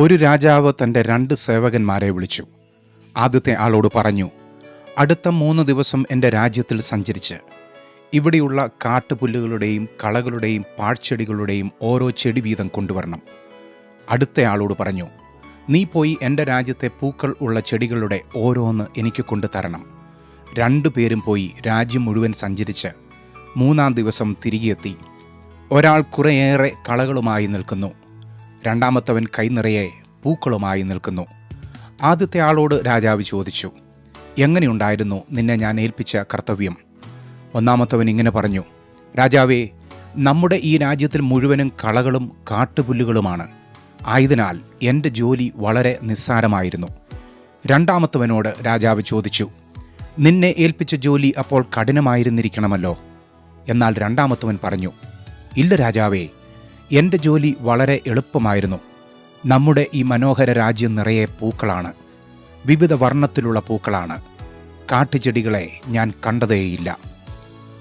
ഒരു രാജാവ് തന്റെ രണ്ട് സേവകന്മാരെ വിളിച്ചു. ആദ്യത്തെ ആളോട് പറഞ്ഞു അടുത്ത മൂന്ന് ദിവസം എന്റെ രാജ്യത്തിൽ സഞ്ചരിച്ച്. ഇവിടെയുള്ള കാട്ടുപുല്ലുകളുടെയും കളകളുടെയും പാഴ്ചെടികളുടെയും ഓരോ ചെടി വീതം കൊണ്ടുവരണം. അടുത്ത ആളോട് പറഞ്ഞു നീ പോയി എന്റെ രാജ്യത്തെ പൂക്കൾ ഉള്ള ചെടികളുടെ ഓരോന്ന് എനിക്ക് കൊണ്ടു തരണം രണ്ടു പേരും പോയി രാജ്യം മുഴുവൻ സഞ്ചരിച്ച് മൂന്നാം ദിവസം തിരികെ എത്തി ഒരാൾ കുറേയേറെ കളകളുമായി നിൽക്കുന്നു. രണ്ടാമത്തവൻ കൈനിറയെ പൂക്കളുമായി നിൽക്കുന്നു. ആദ്യത്തെ ആളോട് രാജാവ് ചോദിച്ചു എങ്ങനെയുണ്ടായിരുന്നു നിന്നെ ഞാൻ ഏൽപ്പിച്ച കർത്തവ്യം? ഒന്നാമത്തവൻ ഇങ്ങനെ പറഞ്ഞു രാജാവേ നമ്മുടെ ഈ രാജ്യത്തിൽ മുഴുവനും കളകളും കാട്ടുപുല്ലുകളുമാണ്. ആയതിനാൽ എന്റെ ജോലി വളരെ നിസ്സാരമായിരുന്നു. രണ്ടാമത്തവനോട് രാജാവ് ചോദിച്ചു നിന്നെ ഏൽപ്പിച്ച ജോലി അപ്പോൾ കഠിനമായിരുന്നിരിക്കണമല്ലോ? എന്നാൽ രണ്ടാമത്തവൻ പറഞ്ഞു ഇല്ല രാജാവേ എന്റെ ജോലി വളരെ എളുപ്പമായിരുന്നു. നമ്മുടെ ഈ മനോഹര രാജ്യം നിറയെ പൂക്കളാണ്. വിവിധ വർണത്തിലുള്ള പൂക്കളാണ്. കാട്ടുചെടികളെ ഞാൻ കണ്ടതേയില്ല.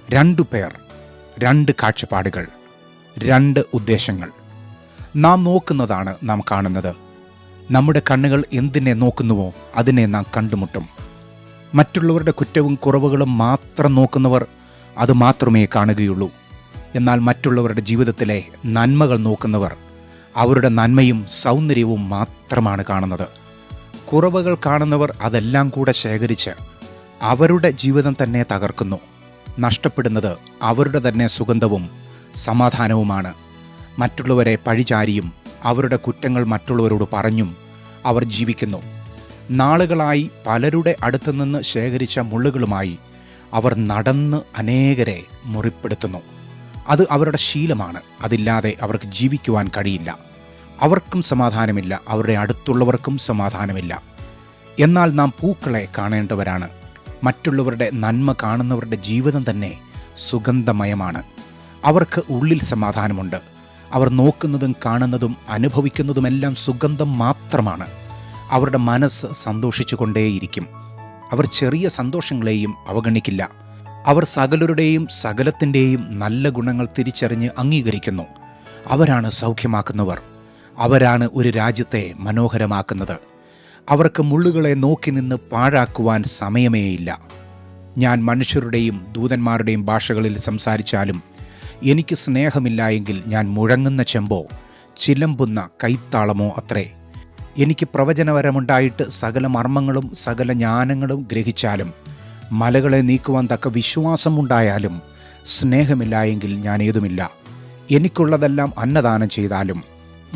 രണ്ടു പേർ രണ്ട് കാഴ്ചപ്പാടുകൾ രണ്ട് ഉദ്ദേശങ്ങൾ. നാം നോക്കുന്നതാണ് നാം കാണുന്നത്. നമ്മുടെ കണ്ണുകൾ എന്തിനെ നോക്കുന്നുവോ അതിനെ നാം കണ്ടുമുട്ടും. മറ്റുള്ളവരുടെ കുറ്റവും കുറവുകളും മാത്രം നോക്കുന്നവർ അത് മാത്രമേ കാണുകയുള്ളൂ. എന്നാൽ മറ്റുള്ളവരുടെ ജീവിതത്തിലെ നന്മകൾ നോക്കുന്നവർ അവരുടെ നന്മയും സൗന്ദര്യവും മാത്രമാണ് കാണുന്നത്. കുറവുകൾ കാണുന്നവർ അതെല്ലാം കൂടെ ശേഖരിച്ച് അവരുടെ ജീവിതം തന്നെ തകർക്കുന്നു. നഷ്ടപ്പെടുന്നത് അവരുടെ തന്നെ സുഗന്ധവും സമാധാനവുമാണ്. മറ്റുള്ളവരെ പഴിചാരിയും അവരുടെ കുറ്റങ്ങൾ മറ്റുള്ളവരോട് പറഞ്ഞും അവർ ജീവിക്കുന്നു. നാളുകളായി പലരുടെ അടുത്തു നിന്ന് ശേഖരിച്ച മുള്ളുകളുമായി അവർ നടന്ന് അനേകരെ മുറിപ്പെടുത്തുന്നു. അത് അവരുടെ ശീലമാണ്. അതില്ലാതെ അവർക്ക് ജീവിക്കുവാൻ കഴിയില്ല. അവർക്കും സമാധാനമില്ല. അവരുടെ അടുത്തുള്ളവർക്കും സമാധാനമില്ല. എന്നാൽ നാം പൂക്കളെ കാണേണ്ടവരാണ്. മറ്റുള്ളവരുടെ നന്മ കാണുന്നവരുടെ ജീവിതം തന്നെ സുഗന്ധമയമാണ്. അവർക്ക് ഉള്ളിൽ സമാധാനമുണ്ട്. അവർ നോക്കുന്നതും കാണുന്നതും അനുഭവിക്കുന്നതുമെല്ലാം സുഗന്ധം മാത്രമാണ്. അവരുടെ മനസ്സ് സന്തോഷിച്ചുകൊണ്ടേയിരിക്കും. അവർ ചെറിയ സന്തോഷങ്ങളെയും അവഗണിക്കില്ല. അവർ സകലരുടെയും സകലത്തിന്റെയും നല്ല ഗുണങ്ങൾ തിരിച്ചറിഞ്ഞ് അംഗീകരിക്കുന്നു. അവരാണ് സൗഖ്യമാക്കുന്നവർ. അവരാണ് ഒരു രാജ്യത്തെ മനോഹരമാക്കുന്നത്. അവർക്ക് മുള്ളുകളെ നോക്കി നിന്ന് പാഴാക്കുവാൻ സമയമേയില്ല. ഞാൻ മനുഷ്യരുടെയും ദൂതന്മാരുടെയും ഭാഷകളിൽ സംസാരിച്ചാലും എനിക്ക് സ്നേഹമില്ല എങ്കിൽ ഞാൻ മുഴങ്ങുന്ന ചെമ്പോ ചിലമ്പുന്ന കൈത്താളമോ അത്രേ. എനിക്ക് പ്രവചനപരമുണ്ടായിട്ട് സകല മർമ്മങ്ങളും സകല ജ്ഞാനങ്ങളും ഗ്രഹിച്ചാലും മലകളെ നീക്കുവാൻ തക്ക വിശ്വാസമുണ്ടായാലും സ്നേഹമില്ല എങ്കിൽ ഞാൻ ഏതുമില്ല എനിക്കുള്ളതെല്ലാം അന്നദാനം ചെയ്താലും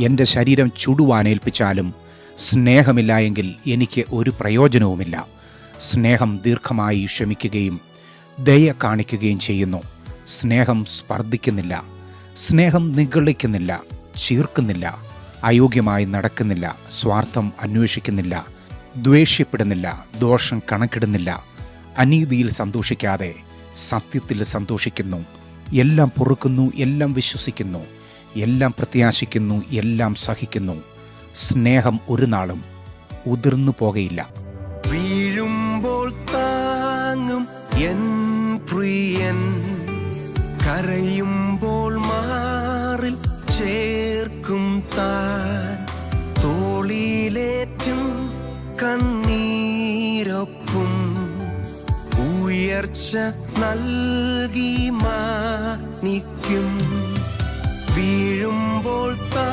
എന്റെ ശരീരം ചുടുവാനേൽപ്പിച്ചാലും സ്നേഹമില്ല എങ്കിൽ എനിക്ക് ഒരു പ്രയോജനവുമില്ല. സ്നേഹം ദീർഘമായി ക്ഷമിക്കുകയും ദയ കാണിക്കുകയും ചെയ്യുന്നു. സ്നേഹം സ്പർദ്ധിക്കുന്നില്ല. സ്നേഹം നിഗളിക്കുന്നില്ല. ചീർക്കുന്നില്ല. അയോഗ്യമായി നടക്കുന്നില്ല. സ്വാർത്ഥം അന്വേഷിക്കുന്നില്ല. ദ്വേഷ്യപ്പെടുന്നില്ല ദോഷം കണക്കിടുന്നില്ല. അനീതിയിൽ സന്തോഷിക്കാതെ സത്യത്തിൽ സന്തോഷിക്കുന്നു. എല്ലാം പൊറുക്കുന്നു എല്ലാം വിശ്വസിക്കുന്നു. എല്ലാം പ്രത്യാശിക്കുന്നു എല്ലാം സഹിക്കുന്നു. സ്നേഹം ഒരു നാളും ഉതിർന്നു പോകയില്ല. വീഴുമ്പോൾ താങ്ങും പ്രിയൻ. കരയുമ്പോൾ മാറിൽ ചേർക്കും താൻ. തോളിലേറ്റും കണ്ണീരൊപ്പും രക്ഷ നൽകി മാനിക്കും. വീഴുമ്പോൾ താ